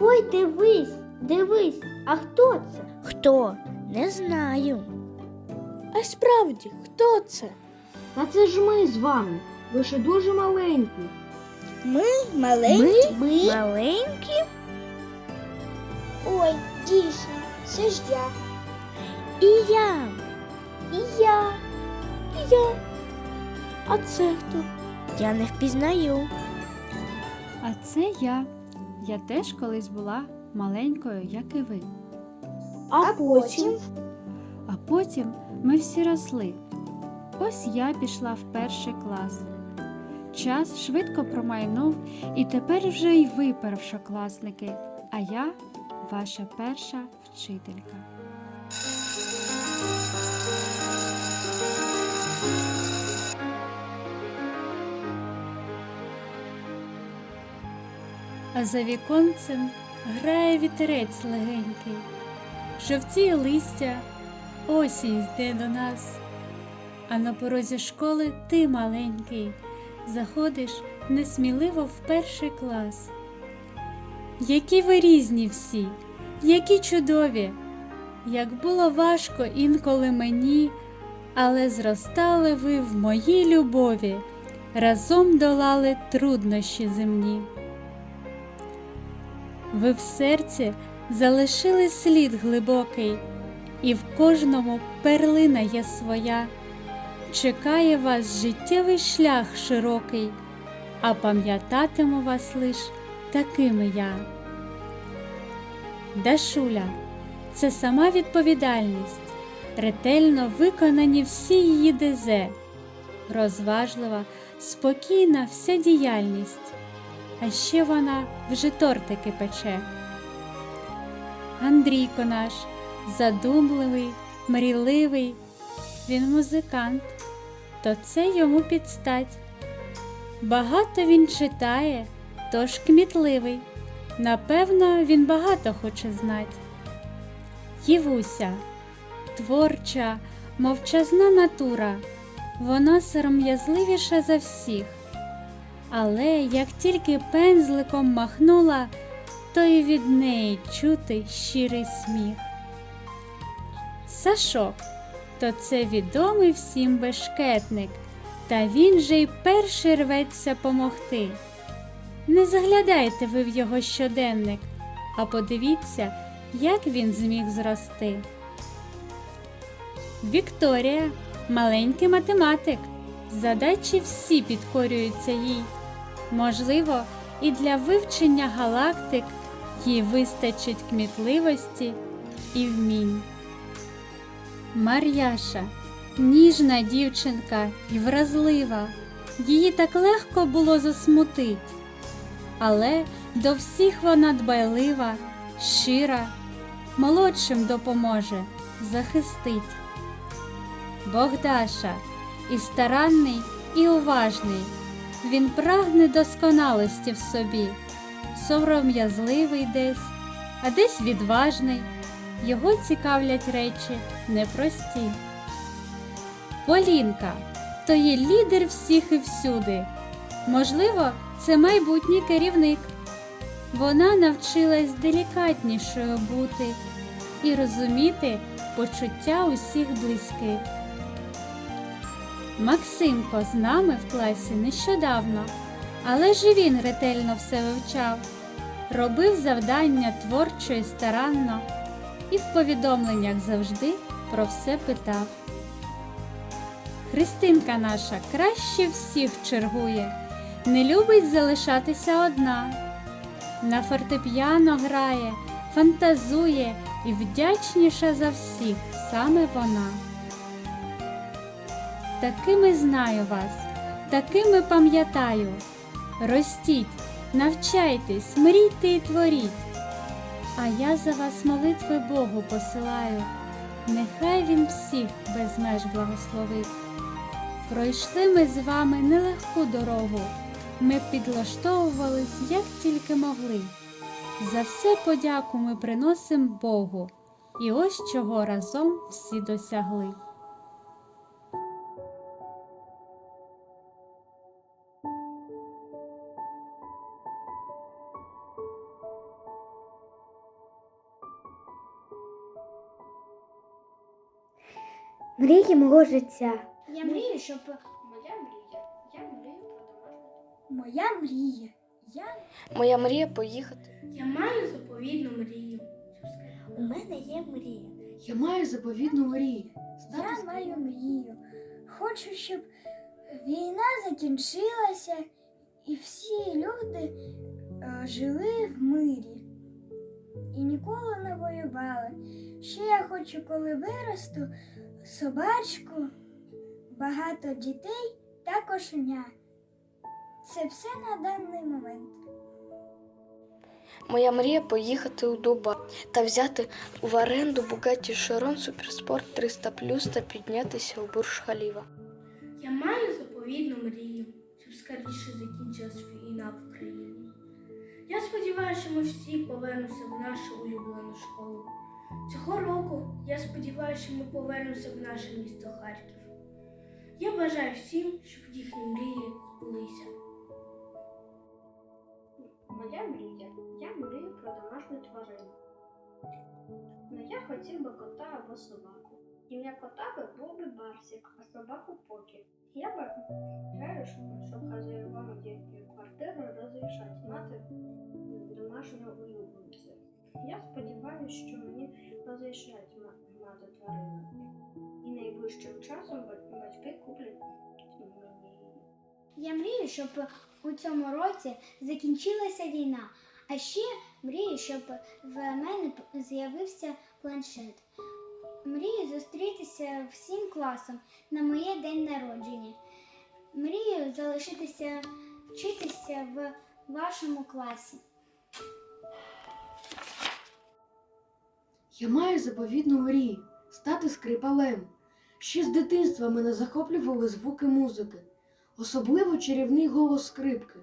Ой, дивись, дивись, а хто це? Хто? Не знаю. А справді, хто це? Та це ж ми з вами. Ви ще дуже маленькі. Ми маленькі? Ми? Маленькі? Ой, дійсно, це ж я. І я. І я. І я. А це хто? Я не впізнаю. А це я. Я теж колись була маленькою, як і ви. А, потім? А потім ми всі росли. Ось я пішла в перший клас. Час швидко промайнув, і тепер вже й ви першокласники, а я ваша перша вчителька. А за віконцем грає вітерець легенький, жовтіє листя, осінь йде до нас. А на порозі школи ти маленький, заходиш несміливо в перший клас. Які ви різні всі, які чудові, як було важко інколи мені, але зростали ви в моїй любові, разом долали труднощі земні. Ви в серці залишили слід глибокий, і в кожному перлина є своя. Чекає вас життєвий шлях широкий, а пам'ятатиму вас лиш такими я. Дашуля це сама відповідальність, ретельно виконані всі її дезе, розважлива, спокійна вся діяльність, а ще вона вже тортики пече. Андрійко наш задумливий, мрійливий, він музикант, то це йому підстать. Багато він читає, тож кмітливий. Напевно, він багато хоче знать. Євуся, творча, мовчазна натура, вона сором'язливіша за всіх. Але як тільки пензликом махнула, то й від неї чути щирий сміх. Сашок то це відомий всім бешкетник, та він же й перший рветься помогти. Не заглядайте ви в його щоденник, а подивіться, як він зміг зрости. Вікторія маленький математик. Задачі всі підкорюються їй. Можливо, і для вивчення галактик їй вистачить кмітливості і вмінь. Мар'яша ніжна дівчинка і вразлива, її так легко було засмутить, але до всіх вона дбайлива, щира, молодшим допоможе, захистить. Богдаша і старанний, і уважний, він прагне досконалості в собі, сором'язливий десь, а десь відважний. Його цікавлять речі непрості. Полінка то є лідер всіх і всюди. Можливо, це майбутній керівник. Вона навчилась делікатнішою бути і розуміти почуття усіх близьких. Максимко з нами в класі нещодавно, але ж і він ретельно все вивчав, робив завдання творчо і старанно і в повідомленнях завжди про все питав. Христинка наша краще всіх чергує, не любить залишатися одна. На фортепіано грає, фантазує і вдячніша за всіх саме вона. Такими знаю вас, такими пам'ятаю. Ростіть, навчайтесь, мрійте і творіть. А я за вас молитви Богу посилаю, нехай він всіх без меж благословить. Пройшли ми з вами нелегку дорогу. Ми підлаштовувались, як тільки могли. За все подяку ми приносимо Богу. І ось чого разом всі досягли. Мрії мого життя. Я мрію, щоб Моя мрія. Я мрію про моя мрія. Я, Моя мрія поїхати. Я маю заповідну мрію. у мене є мрія. Я маю заповідну мрію. Я маю мрію. Хочу, щоб війна закінчилася і всі люди е, жили в мирі і ніколи не воювали. Ще я хочу, коли виросту, собачку, багато дітей та кошеня. Це все на даний момент. Моя мрія поїхати у Дубай та взяти в оренду Bugatti Chiron Суперспорт 300 та піднятися у Бурж Халіва. Я маю заповідну мрію, щоб скоріше закінчилась війна в Україні. Я сподіваюся, що ми всі повернемося в нашу улюблену школу. Цього року я сподіваюся, що ми повернемося в наше місто Харків. Я бажаю всім, щоб їхні мрії збулися. Моя мрія. Я мрію про домашню тварину. Ну я хотів би кота або собаку. Ім'я кота би був би Барсик, а собаку Покі. Я бажаю, щоб, хазяївам дітки квартири розрішать мати домашнього улюбленця. Я сподіваюся, що мені розрішать мати тварину. І найближчим часом батьки куплять мені. Я мрію, щоб у цьому році закінчилася війна. А ще мрію, щоб в мене з'явився планшет. Мрію зустрітися всім класом на моє день народження. Мрію залишитися вчитися в вашому класі. Я маю заповідну мрію стати скрипалем. Ще з дитинства мене захоплювали звуки музики, особливо чарівний голос скрипки,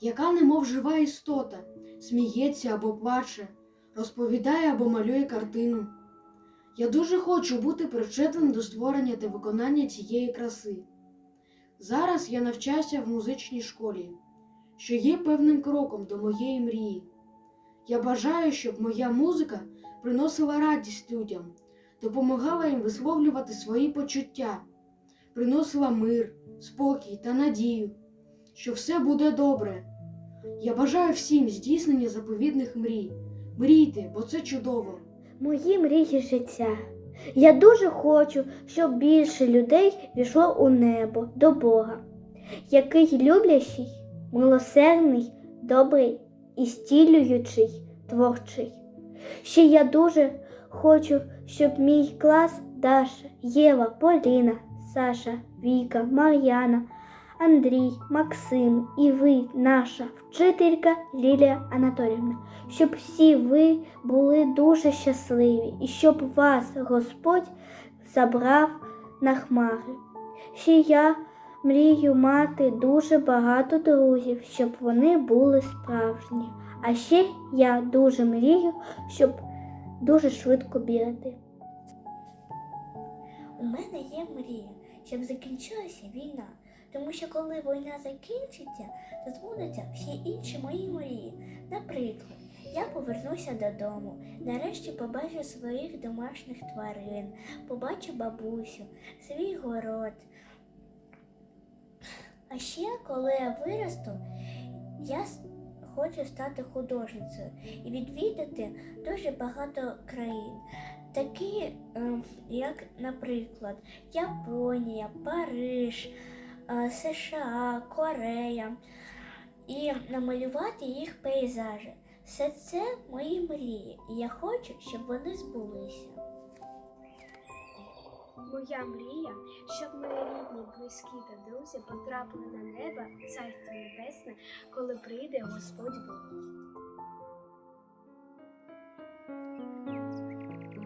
яка немов жива істота, сміється або плаче, розповідає або малює картину. Я дуже хочу бути причетним до створення та виконання цієї краси. Зараз я навчаюся в музичній школі, що є певним кроком до моєї мрії. Я бажаю, щоб моя музика приносила радість людям, допомагала їм висловлювати свої почуття, приносила мир, спокій та надію, що все буде добре. Я бажаю всім здійснення заповідних мрій. Мрійте, бо це чудово. Мої мрії життя. Я дуже хочу, щоб більше людей війшло у небо до Бога, який люблячий, милосердний, добрий і стілюючий, творчий. Ще я дуже хочу, щоб мій клас Даша, Єва, Поліна, Саша, Віка, Мар'яна, Андрій, Максим і ви, наша вчителька Лілія Анатоліївна, щоб всі ви були дуже щасливі і щоб вас Господь забрав на хмари. Ще я мрію мати дуже багато друзів, щоб вони були справжні. А ще я дуже мрію, щоб дуже швидко бігати. У мене є мрія, щоб закінчилася війна. Тому що коли війна закінчиться, то збудуться всі інші мої мрії. Наприклад, я повернуся додому, нарешті побачу своїх домашніх тварин, побачу бабусю, свій город. А ще, коли я виросту, я хочу стати художницею і відвідати дуже багато країн. Такі, ем, як, наприклад, Японія, Париж, е, США, Корея, і намалювати їх пейзажі. Все це мої мрії, і я хочу, щоб вони збулися. Моя мрія, щоб мої рідні, близькі та друзі потрапили на небо царство небесне, коли прийде Господь Бог.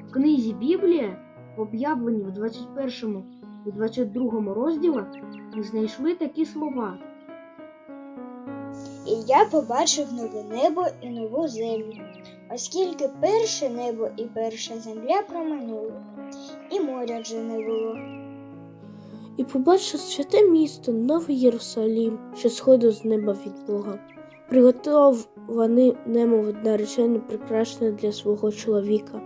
В книзі Біблія, об'явлені в 21 у 22 розділі ми знайшли такі слова. І я побачив нове небо і нову землю, оскільки перше небо і перша земля проминули, і моря вже не було. І побачив святе місто, новий Єрусалім, що сходив з неба від Бога. Приготований немов наречений прикрашений для свого чоловіка.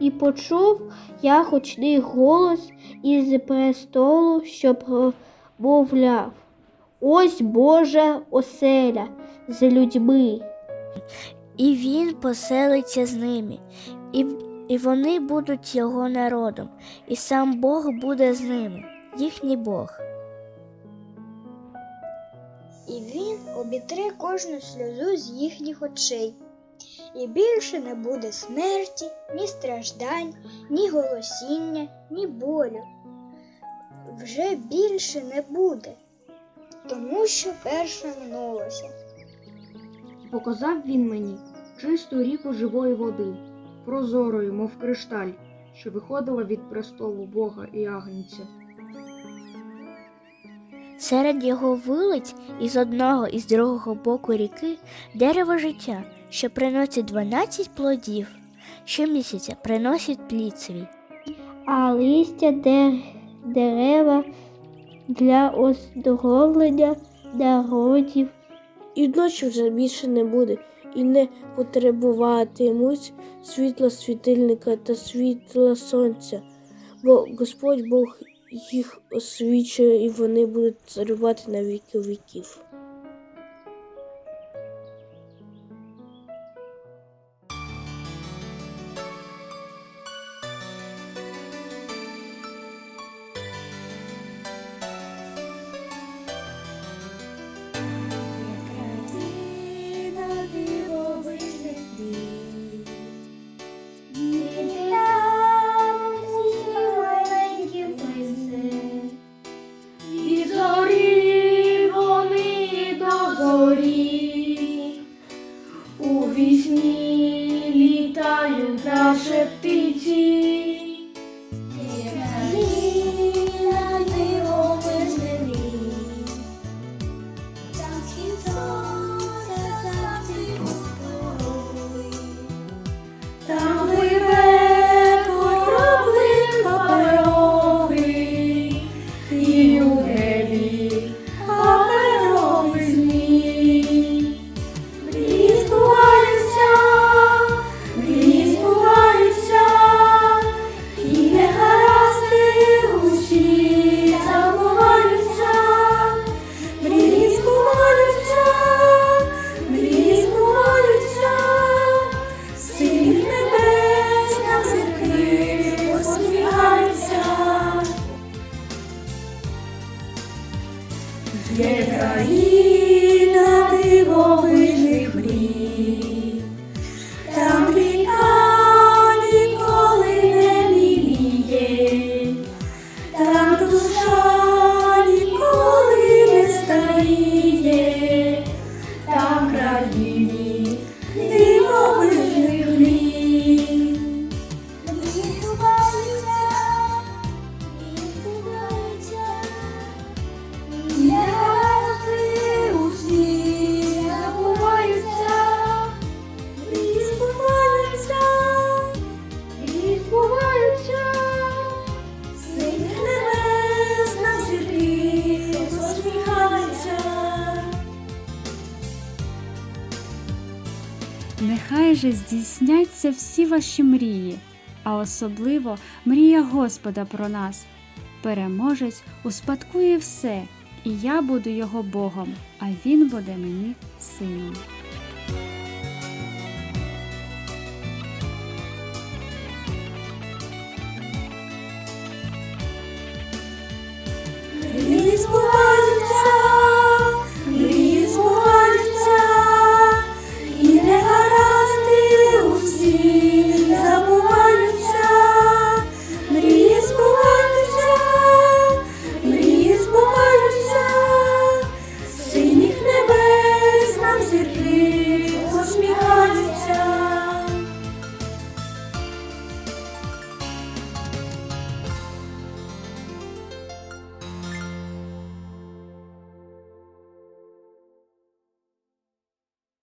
І почув я гучний голос із престолу, що промовляв. Ось Божа оселя з людьми. І він поселиться з ними, і, і вони будуть його народом, і сам Бог буде з ними, їхній Бог. І він обітре кожну сльозу з їхніх очей. І більше не буде смерті, ні страждань, ні голосіння, ні болю. Вже більше не буде, тому що перше минулося. І показав він мені чисту ріку живої води, прозорою, мов кришталь, що виходила від престолу Бога і Агнця. Серед його вулиць із одного і з другого боку ріки дерево життя, що приносить 12 плодів, щомісяця приносить плід свій. а листя дер- дерева для оздоровлення народів. І ночі вже більше не буде, і не потребуватимуть світла світильника та світла сонця, бо Господь Бог їх освічує, і вони будуть царювати на віки віків. Мрій, здійсняться всі ваші мрії, а особливо мрія Господа про нас. Переможець успадкує все, і я буду його Богом, а він буде мені сином.